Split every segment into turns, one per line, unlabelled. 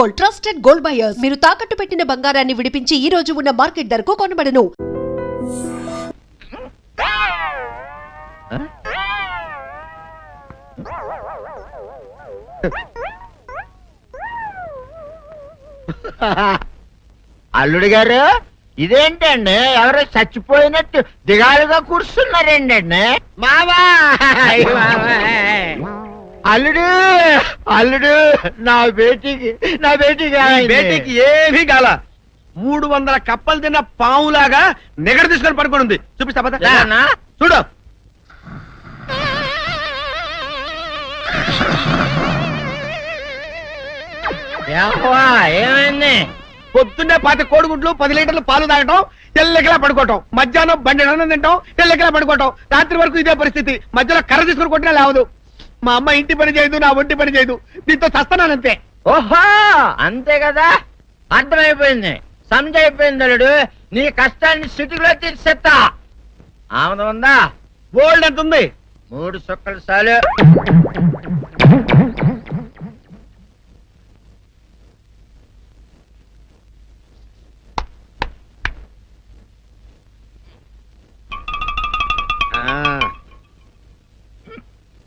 Gold trusted gold buyers. మీరు తాకట్టు పెట్టిన బంగారాన్ని విడిపించి ఈ రోజు ఉన్న మార్కెట్ ధరకు కొనబడను.
అల్లుడు గారు ఇదేంటండి? ఎవరో చచ్చిపోయినట్టు దిగాలుగా కూర్చున్నారేంటండి. మావా! అయ్ మావా. అల్లుడు అల్లుడు నా బేటీకి నా బేటీకి?
బేటీకి ఏమీ కాల. మూడు వందల కప్పలు తిన్న పావులాగా నిగడ తీసుకొని పడుకొని ఉంది. చూపిస్తా పద. చూడు.
ఏమైంది?
పొద్దున్నే పాతి కోడిగుడ్లు పది లీటర్లు పాలు తాగటం తెల్లకిలా పడుకోవటం. మధ్యాహ్నం బండి అన్నం తింటాం తెల్లకిలా పడుకోవటం. రాత్రి వరకు ఇదే పరిస్థితి. మధ్యలో కర్ర తీసుకుని కొట్టినా లేవదు. మా అమ్మ ఇంటి పని చేయదు నా ఒంటి పని చేయదు. దీంతో చస్తున్నానంతే
ఓహో అంతే కదా? అర్థమైపోయింది. అయిపోయింది అల్లుడు. నీ కష్టాన్ని సిటీలో తీర్చేస్తా. ఆమె ఉందా?
గోల్డ్ ఎంత ఉంది
మూడు సుక్కలు చాలు.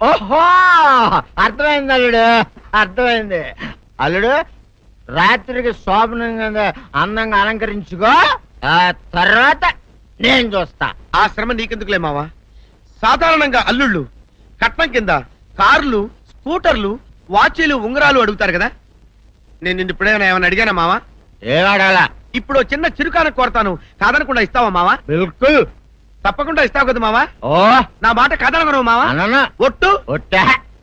ఓహో! అర్థమైంది అల్లుడు. అర్థమైంది. అల్లుడు రాత్రికి శోభనంగా అందంగా అలంకరించుకో. ఆ తర్వాత నేను చూస్తా.
ఆ శ్రమ నీకెందుకులే మామ సాధారణంగా అల్లుళ్ళు కట్నం కింద కార్లు స్కూటర్లు వాచీలు ఉంగరాలు అడుగుతారు కదా? నేను నిన్ను ఇప్పుడేమైనా ఏమైనా అడిగానా మామ
ఏవాడాలా
ఇప్పుడు ఓ చిన్న చిరుకాన కోరతాను. కాదనకుండా ఇస్తావా మావా?
బిల్కుల్!
తప్పకుండా ఇస్తావు కదా మావా
ఓ
నా మాట కాదనగను మావా
అనన
ఒట్టు
ఒట్టా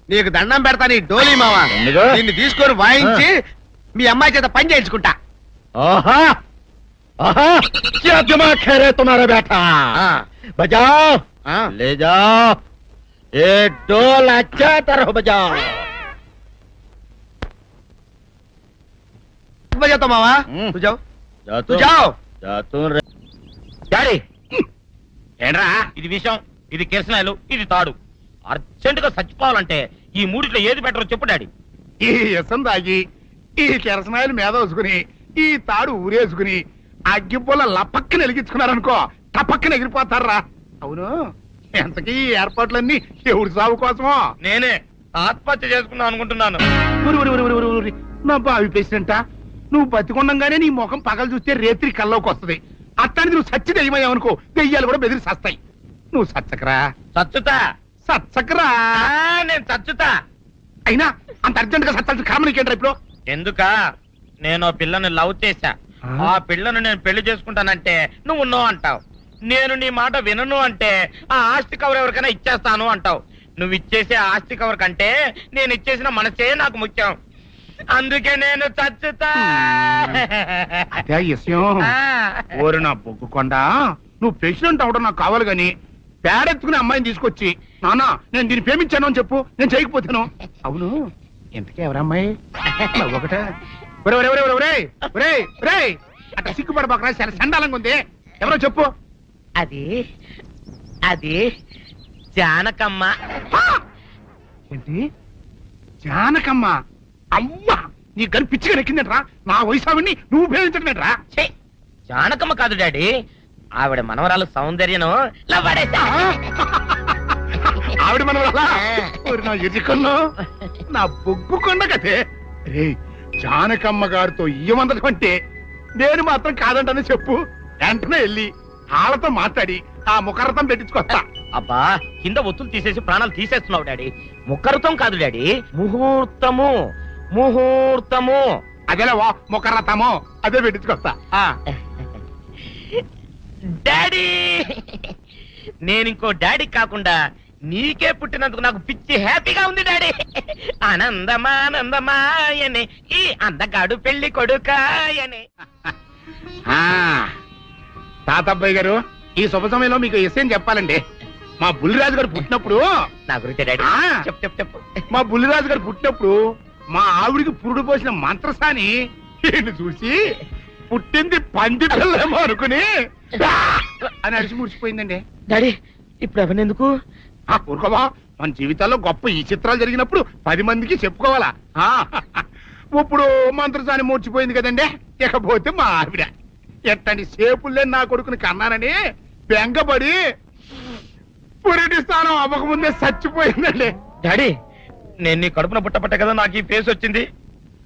నీకు దండం పెడతాను ఈ డోలీ మావా
ఎందుకు?
నిన్ను తీసుకొని వాయించి మీ అమ్మాయి చేత పని చేయించుకుంటా
ओहा ओहा क्या दिमाग है रे तुम्हारा बेटा
ఆ,
बजाओ
ఆ.
ले जाओ ये डोल अच्छा तरह बजाओ
బజాతో మావా
ఉమ్.
తుజావ్
जा तू
తుజావ్
जा तू रे డాడీ ఏంట్రా? ఇది విషం ఇది కిరసనాయలు ఇది తాడు. అర్జెంట్గా చచ్చిపోవాలంటే ఈ మూడిట్లో ఏది బెటర్ చెప్పు డాడీ.
ఈ ఇసం తాగి ఈ కెరసనాయలు మీద వేసుకుని ఈ తాడు ఊరేసుకుని అగ్గిపుల్ల లపక్కన వెలిగించుకున్నారనుకో టపక్కన ఎగిరిపోతారా? అవును. ఎంతకీ ఈ ఏర్పాట్లన్నీ ఎవరి సాగు కోసమో?
నేనే ఆత్మహత్య చేసుకుందాం అనుకుంటున్నాను.
ఉరి, ఉరి, ఉరి, ఉరి, ఉరి, ఉరి. నా బావి పేసినంట నువ్వు బతికొండంగానే నీ ముఖం పగలు చూస్తే రేత్రి కల్లోకి వస్తది. అట్టానికి నువ్వు సచ్చి దెయ్యమయ్యావనుకో దెయ్యాలు కూడా బెదిరి సస్తాయి. నువ్వు సచ్చకరా?
చచ్చుతా
సచ్చకరా?
ఆ, నేను చచ్చుతా
అయినా అంత అర్జెంట్గా సత్తాల్సిన కారణం నీకేంట్రా ఇప్పుడు?
ఎందుక? నేను పిల్లని లవ్ చేశా.
ఆ?
ఆ పిల్లను నేను పెళ్ళి చేసుకుంటానంటే నువ్వు నో అంటావు. నేను నీ మాట వినను అంటే ఆ ఆస్తి కవర్ ఎవరికైనా ఇచ్చేస్తాను అంటావు. నువ్వు ఇచ్చేసే ఆస్తి కవర్ కంటే నేను ఇచ్చేసిన మనసే నాకు ముఖ్యం. అందుకే నేను చచ్చుతా
అదే విషయం. ఓరి నా బొగ్గుకొండ నువ్వు ప్రెసిడెంట్ అవడం నాకు కావాలి గాని పేడెత్తుకుని అమ్మాయిని తీసుకొచ్చి నానా నేను దీన్ని ప్రేమించాను అని చెప్పు నేను చేయకపోతాను. అవును. ఇంతకీ ఎవరమ్మాయి ఒకట. అట్లా సిగ్గుపడబాకరా చాలా సండాలంగా ఉంది. ఎవరో చెప్పు.
అది అది జానకమ్మ.
ఏంటి? జానకమ్మ? అమ్మా నీ గని పిచ్చిగా నెక్కిందంట్రా? నా వయసు ఆవిడ్ని నువ్వు ఉపయోగించడమేట్రా
ఛీ, జానకమ్మ కాదు డాడీ. ఆవిడ మనవరాలు సౌందర్యను.
ఆవిడ మనం నా ఎదుకల్లో నా బొగ్గు కొండ కదే రే జానకమ్మ గారితో ఇయ్యమందడం అంటే నేను మాత్రం కాదంటని చెప్పు. వెంటనే వెళ్ళి వాళ్ళతో మాట్లాడి ఆ ముఖరథం పెట్టించుకొస్తా.
అబ్బా కింద ఒత్తులు తీసేసి ప్రాణాలు తీసేస్తున్నావు డాడీ. ముఖరుతం కాదు డాడీ ముహూర్తము. ముహూర్తము.
అదేలా వా ముఖరథము. అదే పెట్టించుకొస్తా.
డాడీ! నేను ఇంకో డాడీ కాకుండా నీకే పుట్టినందుకు నాకు పిచ్చి హ్యాపీగా ఉంది డాడీ. ఆనందమానందమాయనే ఈ అందగాడు పెళ్ళి కొడుకాయనే.
ఆ. తాతబ్బాయి గారు ఈ శుభ సమయంలో మీకు విషయం చెప్పాలండి. మా బుల్లిరాజు గారు పుట్టినప్పుడు
నా గురించి డాడీ. చెప్పు చెప్పు చెప్పు.
మా బుల్లిరాజు గారు పుట్టినప్పుడు మా ఆవిడికి పురుడు పోసిన మంత్రసాని. ఈయన్ని చూసి పుట్టింది పంది పిల్లేమో అనుకుని! అని అడిచి ముడిచిపోయిందండి
డాడీ ఇప్పుడు ఎందుకు?
ఆ ఊరుకోవా మన జీవితాల్లో గొప్ప ఈ చిత్రాలు జరిగినప్పుడు పది మందికి చెప్పుకోవాలా? ఆ, ఇప్పుడు మంత్రసాని మూర్చిపోయింది కదండి. ఇకపోతే మా ఆవిడ ఎట్టండి సేపుల్లే నా కొడుకుని కన్నానని బెంగపడి పురిటి స్థానం అవ్వకముందే చచ్చిపోయిందండి.
డాడీ నేను నీ కడుపున పుట్టపట్ట కదా నాకు ఈ ఫేస్ వచ్చింది.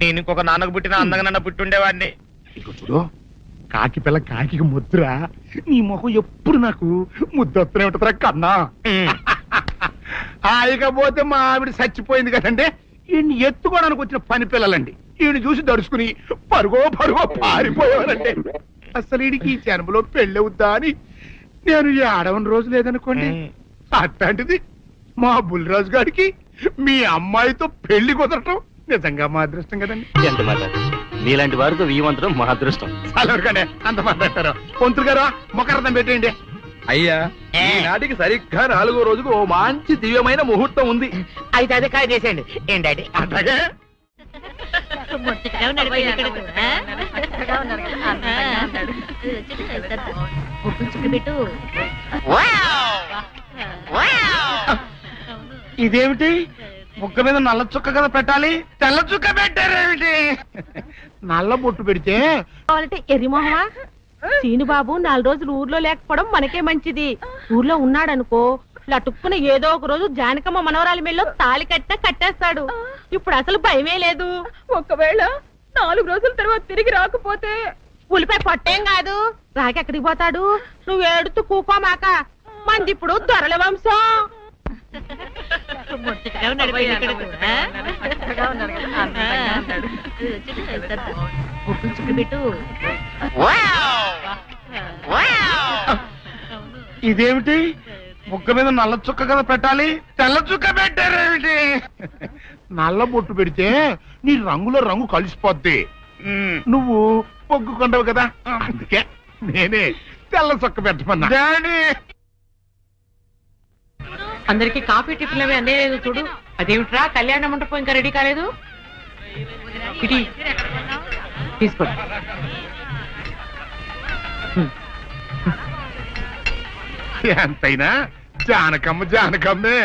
నేను ఇంకొక నాన్నకు పుట్టిన అందంగా నన్ను పుట్టి ఉండేవాడిని
చూడు కాకి పిల్ల కాకి ముద్దురా నీ మొహం ఎప్పుడు నాకు ముద్దొత్తనే ఉంటుందిరా కన్నా.
ఉమ్.
ఆ, ఇకపోతే మా ఆవిడ చచ్చిపోయింది కదండి. ఈయన్ని ఎత్తుకోవడానికి వచ్చిన పని పిల్లలండి. ఈయన చూసి దడుచుకుని పరుగో పరుగో పారిపోయేవారండి. అసలు ఈడికి ఈ జన్మలో పెళ్ళవుద్దా అని నేను ఈ ఆడవని రోజు లేదనుకోండి. అట్లాంటిది మా బుల్లిరాజు గారికి మీ అమ్మాయితో పెళ్ళి కుదరటం నిజంగా మా అదృష్టం కదండి.
ఎంత మాట? మీలాంటి వారితో వీయమంతరం మా అదృష్టం.
చాలవరగానే అంత మాట్లాడతారు పొంతులు గారు మొకరదం పెట్టేయండి.
అయ్యా
ఏ.
ఈనాటికి సరిగ్గా నాలుగో రోజుకు ఓ మంచి దివ్యమైన ముహూర్తం ఉంది.
అయితే అదే కాయ చేసేయండి ఏం డాడీ?
అట్లాగే?
పెట్టు.
ఇదేమిటి? ముక్క మీద నల్ల చుక్క కదా పెట్టాలి? తెల్ల చుక్క పెట్టారేమిటి?
నల్ల బొట్టు పెడితే?
కావాలంటే ఎర్రిమొహమా సీనుబాబు నాలుగు రోజులు ఊర్లో లేకపోవడం మనకే మంచిది. ఊర్లో ఉన్నాడనుకో లటుక్కున ఏదో ఒక రోజు జానకమ్మ మనవరాలి మెల్లో తాళి కట్టినా కట్టేస్తాడు. ఇప్పుడు అసలు భయమే లేదు. ఒకవేళ నాలుగు రోజుల తర్వాత తిరిగి రాకపోతే? ఉలిపై పట్టేం కాదు. రాకెక్కడికి పోతాడు? నువ్వు ఏడుతూ కూకోమాక. మంది ఇప్పుడు దొరల వంశం.
ఇదేమిటి? ముక్క మీద నల్ల చుక్క కదా పెట్టాలి? తెల్ల చుక్క పెట్టారేమిటి?
నల్ల బొట్టు పెడితే నీ రంగులో రంగు కలిసిపోద్ది. నువ్వు పొగ్గు కొండవు కదా? అందుకే నేనే తెల్ల చొక్క పెట్టమన్నా.
డాడీ
అందరికి కాఫీ టిఫిన్ అవి అందేలేదు చూడు. అదేమిట్రా? కళ్యాణ మంటపం ఇంకా రెడీ కాలేదు? తీసుకోండి
ఎంతైనా? జానకమ్మ జానకమ్మే.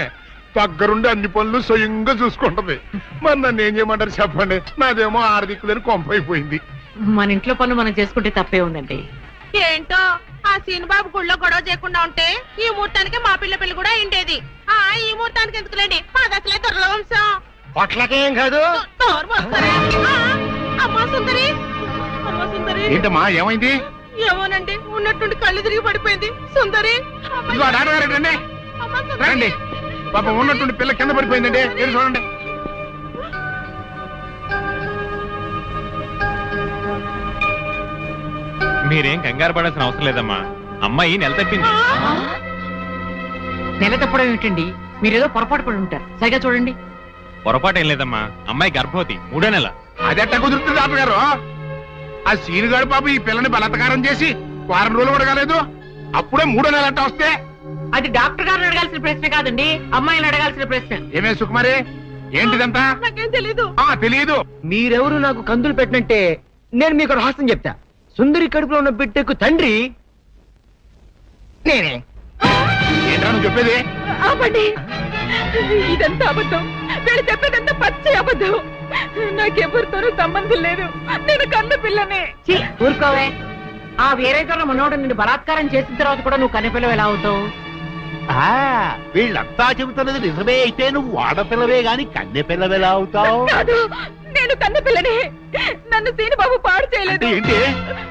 దగ్గరుండి అన్ని పనులు స్వయంగా చూసుకుంటది. మరి నన్ను ఏం చేయమంటారు చెప్పండి. నాదేమో ఆర్థికులని కొంపైపోయింది
మన ఇంట్లో పనులు మనం చేసుకుంటే తప్పే ఉందండి. ఏంటో? ఆ సీనుబాబు గుళ్ళో గొడవ చేయకుండా ఉంటే ఈ ముహూర్తానికి మా పిల్ల పెళ్ళి కూడా అయిండేది. ఆ ఈ ముహూర్తానికి ఎందుకులేండి? మాది అసలే దొరల వంశం
పొట్లకేం కాదు?
అమ్మా సుందరి. అమ్మా సుందరి.
ఏంటమ్మా ఏమైంది?
ఏమోనండి ఉన్నట్టుండి కళ్ళు తిరిగి పడిపోయింది. సుందరి.
రండి. పాపం ఉన్నట్టుండి పిల్ల కింద పడిపోయిందండి. చూడండి.
మీరేం కంగారు పడాల్సిన అవసరం లేదమ్మా. అమ్మాయి నెల తప్పింది.
నెల తప్పడం ఏమిటండి? మీరేదో పొరపాటు పడి ఉంటారు. సరిగా చూడండి.
పొరపాటు ఏం లేదమ్మా. అమ్మాయి గర్భవతి మూడో నెల.
అది ఎట్ట కుదురుతుంది డాక్టర్ గారు ఆ సీనుగాడు పాప ఈ పిల్లని బలత్కారం చేసి వారం రోజులు కూడా కాలేదు. అప్పుడే మూడో నెల అట్ట వస్తే?
అది డాక్టర్ గారిని అడగాల్సిన ప్రశ్న కాదండి. అమ్మాయిని అడగాల్సిన ప్రశ్న.
ఏమే సుకుమారి? ఏంటిదంతా?
నాకేం తెలీదు.
ఆ తెలియదు
మీరెవరు నాకు కందులు పెట్టినంటే నేను మీకు రహస్యం చెప్తా. సుందరి కడుపులో ఉన్న బిడ్డకు తండ్రి నేనే.
ఏంట్రా నువ్వు చెప్పేది?
ఆపండి. ఇదంతా అబద్ధం. వీళ్ళు చెప్పేదంతా పచ్చి అబద్ధం. నాకెవరితోనూ సంబంధం లేదు. నేను కన్న పిల్లనే.
ఊరుకోవే. ఆ వేరే తోట మనోడు నిన్ను బలాత్కారం చేసిన తర్వాత కూడా నువ్వు కన్నెపిల్లవు ఎలా అవుతావు?
వీళ్ళంతా చెబుతున్నది నిజమే అయితే నువ్వు ఆడపిల్లవే గాని కన్నె పిల్లవెలా అవుతావు?
కాదు నేను కన్న పిల్లనే నన్ను సీనిబాబు పాడు
అంటే
చేయలేదు
ఏంటి?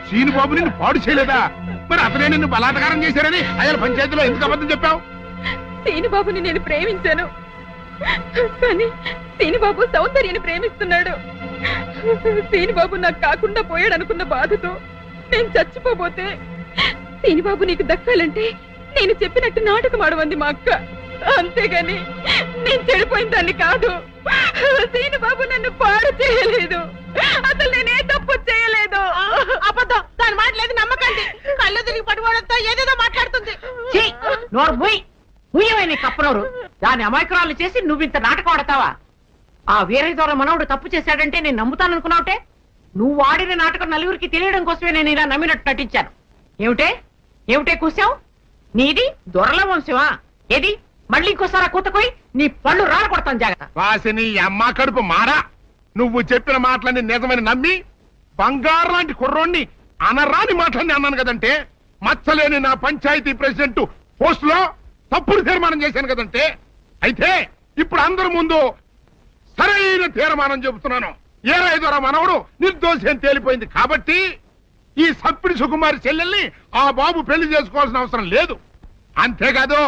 సీను బాబు నిన్ను పాడు చేయలేదా? మరి అతనే నిన్ను బలాత్కారం చేశారని అయ్యాల పంచాయతీలో ఎందుకు అబద్ధం చెప్పావు?
సీనిబాబుని నేను ప్రేమించాను. కానీ సీనిబాబు సౌందర్యని ప్రేమిస్తున్నాడు. సీనిబాబు నాకు కాకుండా పోయాడు అనుకున్న బాధతో నేను చచ్చిపోబోతే సీనిబాబు నీకు దక్కాలంటే నేను చెప్పినట్టు నాటకం ఆడమంది మా అక్క. అంతేగాని నేను చెడిపోయిన దాన్ని కాదు. సీనిబాబు నన్ను పాడు చేయలేదు. అసలు నేనే తప్పు చేయలేదు.
అబద్ధం. దాని మాటలేదు నమ్మకండి. కళ్ళు తిరిగి పడిపోవడంతో ఏదేదో మాట్లాడుతుంది. ఛీ, నోరు ముయ్. ముయ్యవే నీ కప్పనోరు. దాని అమాయకురాలు చేసి నువ్వు ఇంత నాటకం ఆడతావా? ఆ వీరయ్య ద్వారా మనవడు తప్పు చేశాడంటే నేను నమ్ముతాను అనుకున్నావుటే? నువ్వు ఆడిన నాటకం నలుగురికి తెలియడం కోసమే నేను ఇలా నమ్మినట్టు నటించాను. ఏమిటే? ఏమిటే కూసావు? నీది దొరల వంశమా ఏది? మళ్ళీ ఇంకోసారి ఆ కూతకోయి నీ పళ్ళు రాల జాగ్రత్త.
వాసిని అమ్మ కడుపు మారా. నువ్వు చెప్పిన మాటలన్నీ నిజమని నమ్మి బంగారు లాంటి కుర్రోణ్ణి అనరాని మాటలన్నీ అన్నాను కదంటే మచ్చలేని నా పంచాయతీ ప్రెసిడెంట్ పోస్ట్లో తప్పుడు తీర్మానం చేశాను కదంటే అయితే ఇప్పుడు అందరి ముందు సరైన తీర్మానం చెబుతున్నాను. ఏ రైతురా మనవడు నిర్దోషి అని తేలిపోయింది కాబట్టి ఈ సప్పిడి సుకుమారి చెల్లెల్ని ఆ బాబు పెళ్ళి చేసుకోవాల్సిన అవసరం లేదు. అంతేకాదు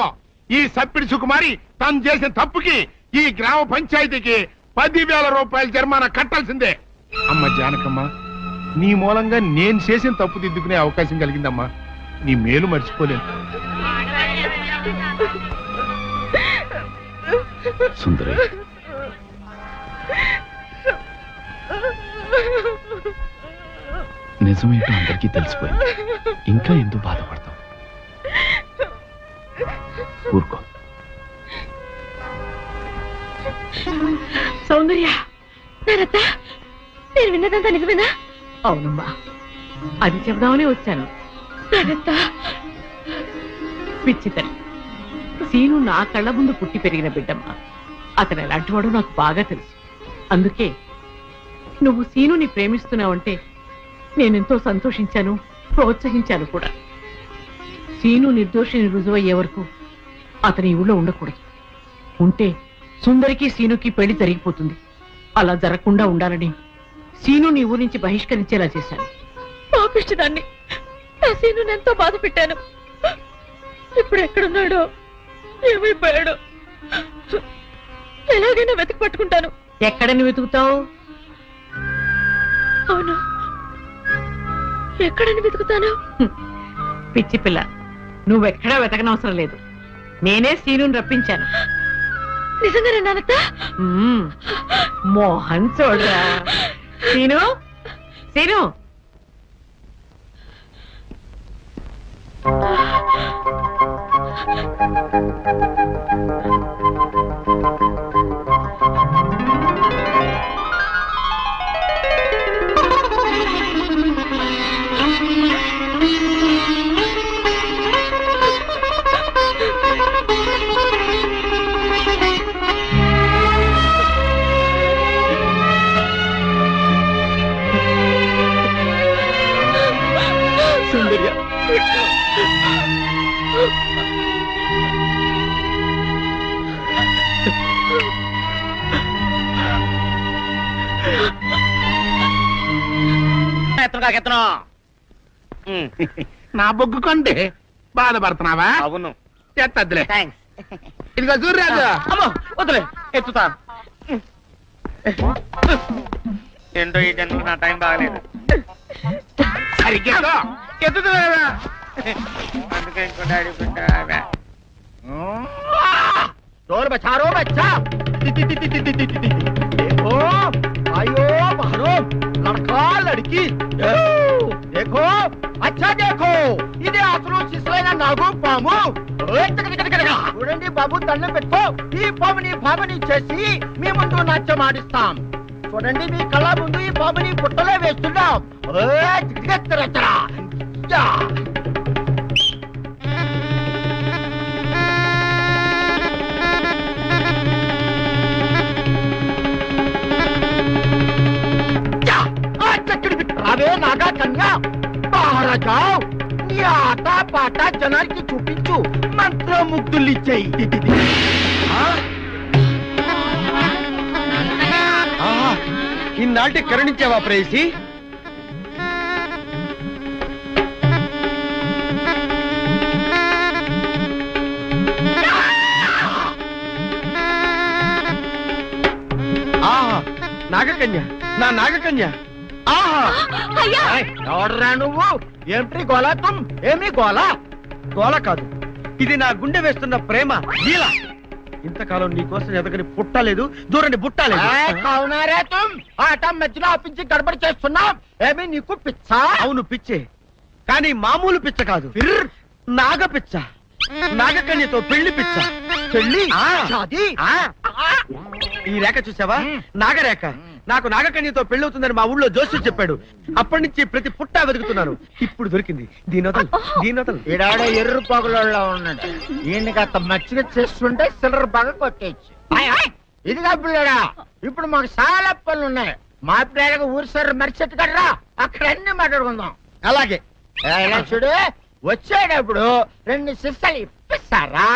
ఈ సప్పిడి సుకుమారి తను చేసిన తప్పుకి ఈ గ్రామ పంచాయతీకి పదివేల రూపాయల జరిమానా కట్టాల్సిందే. అమ్మ జానకమ్మ నీ మూలంగా నేను చేసిన తప్పు దిద్దుకునే అవకాశం కలిగిందమ్మా. నీ మేలు మర్చిపోలేను.
సుందరి నిజమేంటో అందరికీ తెలిసిపోయింది. ఇంకా ఎందుకు బాధపడతావు? ఊరుకో.
సౌందర్య నానత్త నేను విన్నదంతా నిజమేనా?
అవునమ్మా అది చెబుదామని వచ్చాను.
నానత్త
పిచ్చితని సీను నా కళ్ళ ముందు పుట్టి పెరిగిన బిడ్డమ్మ. అతను ఎలాంటి వాడో నాకు బాగా తెలుసు. అందుకే నువ్వు సీనుని ప్రేమిస్తున్నావంటే నేనెంతో సంతోషించాను ప్రోత్సహించాను కూడా. సీను నిర్దోషిని రుజువయ్యే వరకు అతని ఊళ్ళో ఉండకూడదు. ఉంటే సుందరికి సీనుకి పెళ్ళి జరిగిపోతుంది. అలా జరగకుండా ఉండాలని సీను నీ ఊరి నుంచి బహిష్కరించేలా చేశాను.
పాపిష్టదాన్ని. నా సీను ఎంతో బాధ పెట్టాను. ఇప్పుడు ఎక్కడున్నాడో ఏమైపోయాడో ఎలాగైనా వెతికి పట్టుకుంటాను.
ఎక్కడని వెతుకుతావు?
అవును. ఎక్కడని వెతుకుతాను?
పిచ్చి పిల్ల నువ్వెక్కడా వెతకనవసరం లేదు. నేనే సీనుని రప్పించాను. మోహన్ చూడరా. సీను సీను
ఎత్తను కాకెత్తను
నా బొగ్గు కొంటే బాధపడుతున్నావా
అవును
ఎత్తద్దులే
థ్యాంక్స్
ఇదిగో సూర్యరాజు
అమ్మో వదిలే ఎత్తుతా ఏంటో ఈ జన్మకు నా టైం బాగలేదు
సరిగ్గా
ఎత్తుతున్నా అందుకే ఇంకో డాడీ బిడ్డ
चोर बचारो बच्चा देखो आयो मारो लड़का लड़की देखो
అచ్చా దేఖో ఇది అసలు శిశులైన నాగు పాము. చూడండి బాబు దండం పెట్టుకో. ఈ పాముని భామని చేసి మీ ముందు నాట్యమాడిస్తాం చూడండి మీ కళ్ళ ముందు ఈ పాముని పుట్టలో వేస్తున్నాం. ఓయ్ నాగా కన్యా. మహారాజా నీ ఆట పాట జనానికి చూపించు మంత్రముగ్ధులు ఇచ్చేయి
ఇన్నాటి కరుణించావా ప్రేసి నాగకన్య నా నాగకన్య.
ఎవడరా నువ్వు? ఏమిటి గోలా? తుమ్ ఏమి గోలా?
గోల కాదు. ఇది నా గుండె వేస్తున్న ప్రేమ లీల. ఇంతకాలం నీ కోసం ఎదగని పుట్టలేదు దూరని బుట్టలేదు
అవునారే తుమ్. ఆట మధ్యలో ఆపించి గడబడి చేస్తున్నాం. ఏమి నీకు పిచ్చా?
అవును పిచ్చే. కానీ మామూలు పిచ్చ కాదు. నాగ పిచ్చ. నాగకన్యతో పెళ్ళి పిచ్చ? ఆ. ఈ రేఖ చూసావా? నాగరేఖ నాకు నాగకన్యతో పెళ్ళవుతుందని మా ఊళ్ళో జోస్యం చెప్పాడు. అప్పటి నుంచి ప్రతి పుట్ట వెతుకుతున్నాను. ఇప్పుడు దొరికింది.
ఈడాడ ఎర్ర పగలలో ఉన్నాడు ఈయనకి అంత మచ్చిగా చేస్తుంటే సిల్లర్ బాగా కొట్టేయచ్చు. ఇదిగా పిల్లడా ఇప్పుడు మాకు చాలా పనులు ఉన్నాయి. మా పిల్లలకు ఊరి సార్ మరిచెట్టు కడరా అక్కడ అన్ని మాట్లాడుకుందాం.
అలాగే.
చూడు వచ్చేటప్పుడు రెండు సిస్సలు ఇప్పిస్తారా?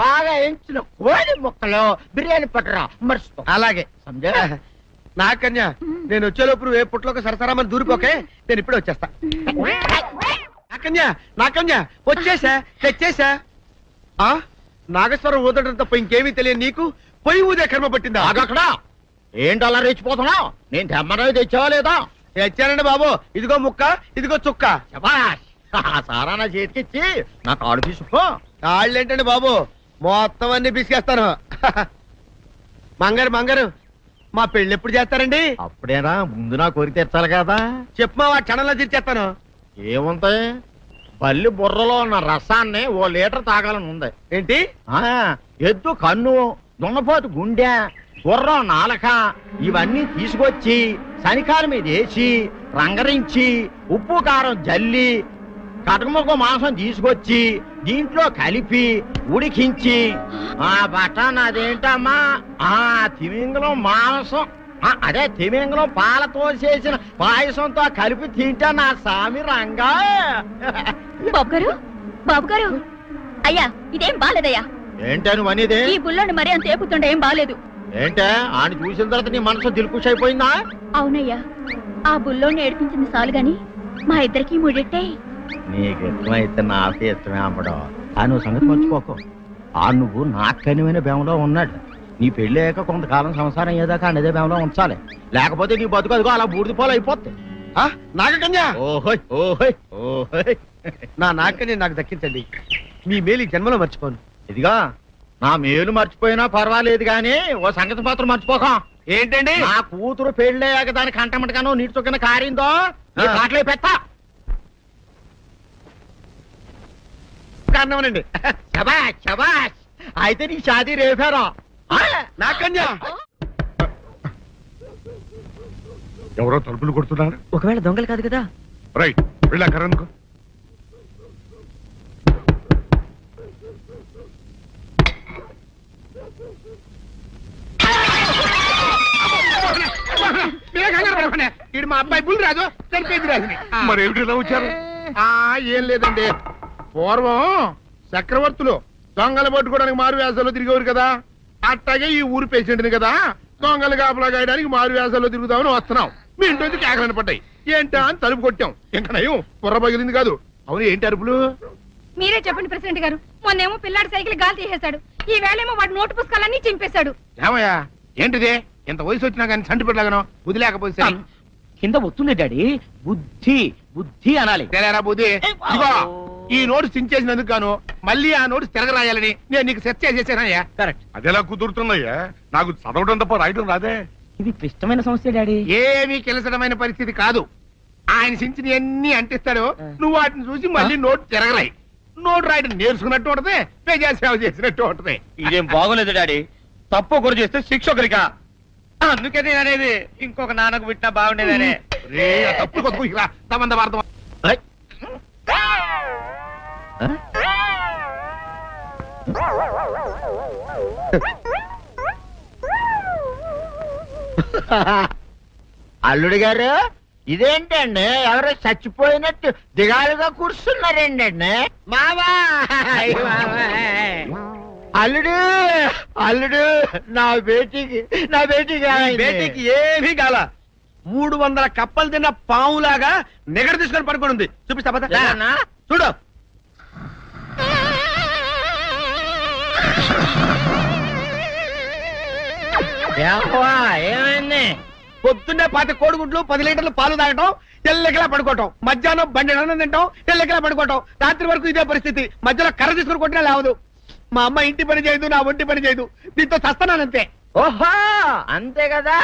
బాగా ఎంచిన కోడి ముక్కలు బిర్యానీ పట్టరా మర్చిపో.
అలాగే.
సంజయ్
నాకన్య నేను వచ్చేలోపు నువ్వు ఏ పుట్లోకి సరసరామని దూరిపోకే నేను ఇప్పుడే వచ్చేస్తా. నాకన్య నాకన్య వచ్చేసా తెచ్చేసా? ఆ? నాగేశ్వరం ఊదడం తప్ప ఇంకేమీ తెలియదు నీకు పొయ్యి ఊదే కర్మ పట్టిందా?
ఆగక్కడ ఏంటి అలా రెచ్చిపోతున్నావు నేను తెమ్మనవి తెచ్చావా లేదా?
తెచ్చానండి బాబు. ఇదిగో ముక్క ఇదిగో చుక్క.
శభాష్. ఆ సారా నా చేతికిచ్చి నా కాడు తీసుకో
కాళ్ళేంటండి బాబు? మొత్తం అన్ని బిసికేస్తాను మంగారు మంగారు. మా పెళ్ళి ఎప్పుడు చేస్తారండి?
అప్పుడేనా ముందు నా కోరిక తెచ్చాలి కదా.
చెప్పు మా క్షణంలో తీర్చేస్తాను.
ఏముంటాయి బల్లి బుర్రలో ఉన్న రసాన్ని ఓ లీటర్ తాగాలని ఉంది.
ఏంటి?
ఆ ఎద్దు కన్ను దున్నపోతు గుండె గుర్రం నాలక ఇవన్నీ తీసుకొచ్చి శనికాల మీద వేసి రంగరించి ఉప్పు కారం జల్లి కటకముక్క మాంసం తీసుకొచ్చి దీంట్లో కలిపి ఉడికించి ఆ బటన్ అదేంటమ్మా? ఆ తిమింగలం మాంసం. ఆ, అదే తిమింగలం పాలతో చేసిన పాయసంతో కలిపి తింటా నా సామి రంగా.
బాబు గారు బాబు గారు అయ్యా ఇదేం బాలేదయ్యా.
ఏంటని వనిదే
ఈ బుల్లోని మరీ అంత ఏపుతుండే ఏం బాలేదు.
ఏంటే? ఆయన చూసిన తర్వాత నీ మనసు దిల్కుష్ అయిపోయిందా?
అవునయ్యా ఆ బుల్లోని ఏడిపించింది చాలు గాని మా ఇద్దరికి ముడిట్టే.
నీకు ఇష్టమైతే నాకు ఇష్టమే అమ్మడం. ఆ నువ్వు సంగతి మర్చిపోకు. ఆ నువ్వు నాకు కనివైన బేమలో ఉన్నాడు. నీ అయ్యాక కొంతకాలం సంసారం ఏదాకా అదే బేమలో ఉంచాలి. లేకపోతే నీ బతుకు అదిగో అలా బూడిద పోలు అయిపోతుంది
ఆ, నాగకన్య!
ఓహోయ్ ఓహోయ్ ఓహోయ్.
నా నాగకన్య నాకు దక్కించండి. మీ మేలు జన్మలో మర్చిపోను.
ఇదిగా నా మేలు మర్చిపోయినా పర్వాలేదు గానీ ఓ సంగతి మాత్రం మర్చిపోక.
ఏంటండి?
నా కూతురు పెళ్ళయ్యాక దాని కంటమటగానో నీటి చొక్కన కారిందో. కాట్లే పెట్టా.
కారణమనండి.
శబాష్ శబాష్ అయితే నీ షాదీ రేపారా
నాకన్య
ఎవరో తలుపులు కొడుతున్నారు?
ఒకవేళ దొంగలు కాదు కదా?
రైట్ వెళ్ళాకరనుకో
ఇది మా అబ్బాయి బుల్ రాజు చనిపోయింది రాజుని
మరి ఏమిటి ఇలా వచ్చారు?
ఆ ఏం లేదండి. పూర్వం చక్రవర్తులు దొంగలు పట్టుకోవడానికి మారు వేసాల్లో తిరిగేవారు కదా. అట్టాగే ఈ ఊరు పేషెంట్ని కదా. దొంగలు కాపలా గాయడానికి మారు వేసాల్లో తిరుగుదామని వస్తున్నాం. మీ ఇంటి కేకలని పడ్డాయి? ఏంటా అని తలుపు కొట్టాం. ఇంకా నయం బుర్ర పగిలింది కాదు. అవును ఏంటి అరుపులు?
మీరే చెప్పండి ప్రెసిడెంట్ గారు. మొన్నేమో పిల్లాడి సైకిల్ గాలి తీసేశాడు. ఈ వేళేమో వాడి నోటు పుస్తకాలన్నీ చింపేశాడు.
ఏమయ్యా ఏంటిదే? ఇంత వయసు వచ్చినా కానీ చంటి పెట్టలాగను వదిలేకపోతే సరే.
కింద వస్తుంది డాడీ. బుద్ధి. బుద్ధి అనాలి.
తెలేరా బుద్ధి? ఇదిగో ఈ నోటు చించేసినందుకు గాను మళ్ళీ ఆ నోటు తిరగరాయాలని నేను నీకు సెట్ చేసేసానయ్యా.
కరెక్ట్.
అదెలా కుదురుతున్నాయ్యా నాకు చదవడం తప్ప రాయడం రాదే.
ఇది క్లిష్టమైన సమస్య డాడీ.
ఏమీ కిలసడమైన పరిస్థితి కాదు.
ఆయన సించిన అన్ని అంటిస్తాడు నువ్వు వాటిని చూసి మళ్ళీ నోట్ తిరగరాయి. నోటు రాయడం నేర్చుకున్నట్టు ఉంటది ప్రజా సేవ చేసినట్టు ఉంటది.
ఇదేం బాగోలేదు డాడీ. తప్పు ఒకరు చేస్తే శిక్ష ఒకరిగా అందుకే నేను అనేది ఇంకొక నాన్నకు పుట్టినా బాగుండేదనే.
రే ఆ తప్పుడు కొత్త రా. తమంద వార్త
అల్లుడు గారు ఇదేంటండి? ఎవరో చచ్చిపోయినట్టు దిగాలుగా కూర్చున్నారేంటండి మావా! అల్లుడు అల్లుడు నా బేటీకి నా బేటీకి
బేటీకి ఏమీ కాల. మూడు వందల కప్పలు తిన్న పావులాగా నిగడ తీసుకొని పడుకొని ఉంది. చూపిస్తా పద.
లేదన్నా?
చూడు.
ఏమైంది?
పొద్దున్నే పాతి కోడిగుడ్లు పది లీటర్లు పాలు తాగటం ఎల్లెకలా పడుకోవటం. మధ్యాహ్నం బండి అన్నం తింటాం ఎల్లెకలా పడుకోవటం. రాత్రి వరకు ఇదే పరిస్థితి. మధ్యలో కర్ర తీసుకుని కొట్టినా లేవదు. మా అమ్మ ఇంటి పని చేయదు నా ఒంటి పని చేయదు. దీంతో చస్తున్నానంతే
ఓహో అంతే కదా?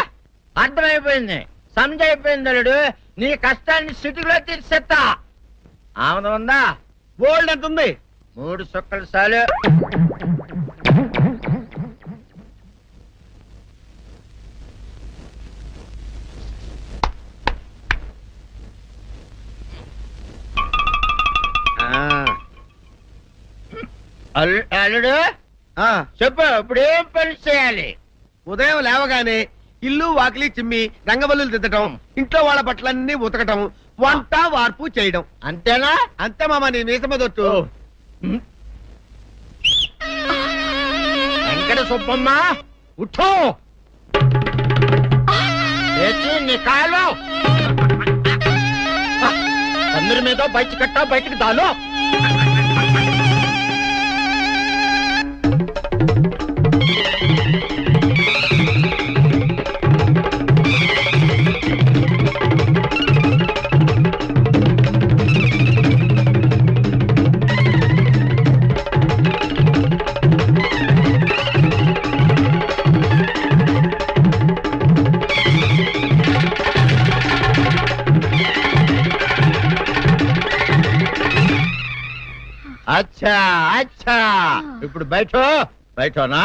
అర్థమైపోయింది. సమజైపోయింది అల్లుడు నీ కష్టాన్ని సిటీలో తీర్చేస్తా. ఆమె ఉందా?
గోల్డ్ ఎంత ఉంది
మూడు సుక్కలు చాలు. అల్- అల్లుడు
ఆ,
చెప్పు ఇప్పుడు ఏం పని చేయాలి?
ఉదయం లేవగానే ఇల్లు వాకిలి చిమ్మి రంగవల్లులు దిద్దటం ఇంట్లో వాళ్ళ బట్టలన్నీ ఉతకటం వంట వార్పు చేయడం.
అంతేనా?
అంతే మామ నీ మీసమదొట్టు
వెంకట సుబ్బమ్మ ఉఠో. లేచి నీ కాలు అందరి మీద బయట కట్ట బయటికి దాలో. ఇప్పుడు బయట బయటనా?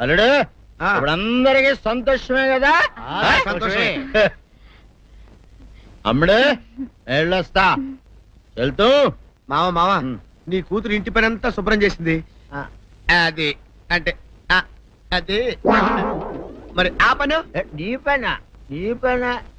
అల్లుడు
ఆ.
ఇప్పుడు అందరికి సంతోషమే కదా?
సంతోషమే.
అమ్ముడు వెళ్ళొస్తా వెళ్తూ.
మామ మామ. నీ కూతురు ఇంటి పని అంతా శుభ్రం చేసింది. అది అంటే అది. మరి ఆ పని?
నీ పైన? నీ పైన?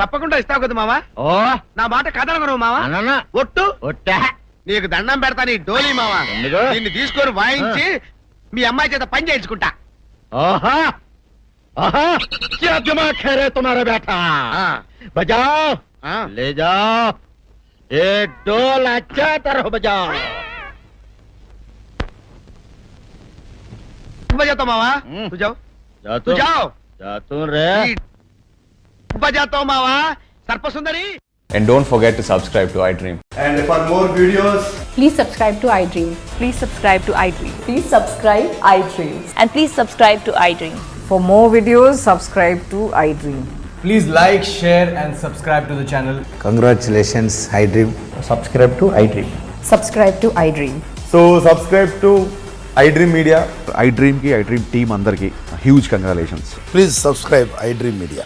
తప్పకుండా ఇస్తావు కదా మావా
ఓ
నా మాట కాదనగను మావా
అననా
ఒట్టు
ఒట్టా
నీకు దండం పెడతా నీ డోలీ మావా
ఎందుకు?
దీన్ని తీసుకొని వాయించి మీ అమ్మాయి చేత పని చేయించుకుంటా
ओहा ओहा क्या दिमाग है रे तुम्हारा बेटा
ఆ,
बजाओ
ఆ.
ले जाओ ये डोल अच्छा तरह बजाओ
बजाता मावा
हम्म।
तू जाओ
जा
तू जाओ
जा तू रे
बजाता हूँ मावा सर्पसुंदरी
And don't forget to subscribe to iDream.
And for more videos,
please subscribe to iDream.
Please subscribe to iDream.
Please subscribe iDream.
And please subscribe to iDream.
For more videos, subscribe to iDream.
Please like, share, and subscribe to the channel.
Congratulations, iDream.
Subscribe to iDream.
Subscribe to iDream.
So subscribe to iDream Media.
iDream की iDream team अंदर की huge
congratulations. Please subscribe iDream Media.